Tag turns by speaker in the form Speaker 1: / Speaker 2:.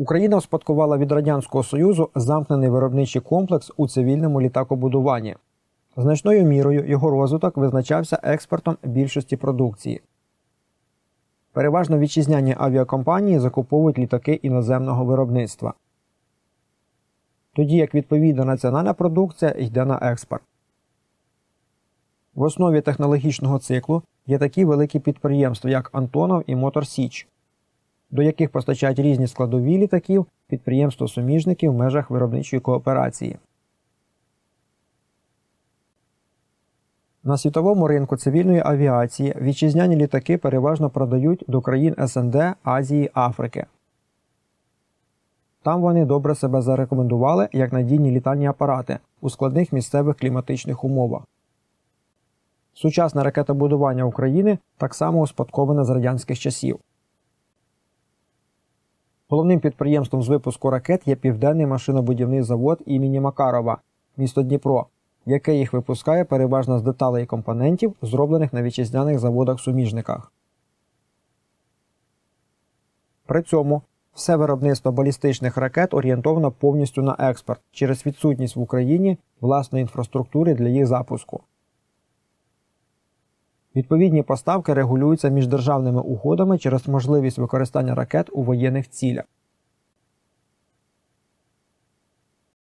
Speaker 1: Україна успадкувала від Радянського Союзу замкнений виробничий комплекс у цивільному літакобудуванні. Значною мірою його розвиток визначався експортом більшості продукції. Переважно вітчизняні авіакомпанії закуповують літаки іноземного виробництва. Тоді як відповідна національна продукція йде на експорт. В основі технологічного циклу є такі великі підприємства, як Антонов і Мотор Січ, до яких постачають різні складові літаків підприємства суміжників в межах виробничої кооперації. На світовому ринку цивільної авіації вітчизняні літаки переважно продають до країн СНД, Азії, Африки. Там вони добре себе зарекомендували як надійні літальні апарати у складних місцевих кліматичних умовах. Сучасне ракетобудування України так само успадковане з радянських часів. Головним підприємством з випуску ракет є Південний машинобудівний завод імені Макарова, місто Дніпро, яке їх випускає переважно з деталей і компонентів, зроблених на вітчизняних заводах-суміжниках. При цьому все виробництво балістичних ракет орієнтовано повністю на експорт через відсутність в Україні власної інфраструктури для їх запуску. Відповідні поставки регулюються міждержавними угодами через можливість використання ракет у воєнних цілях.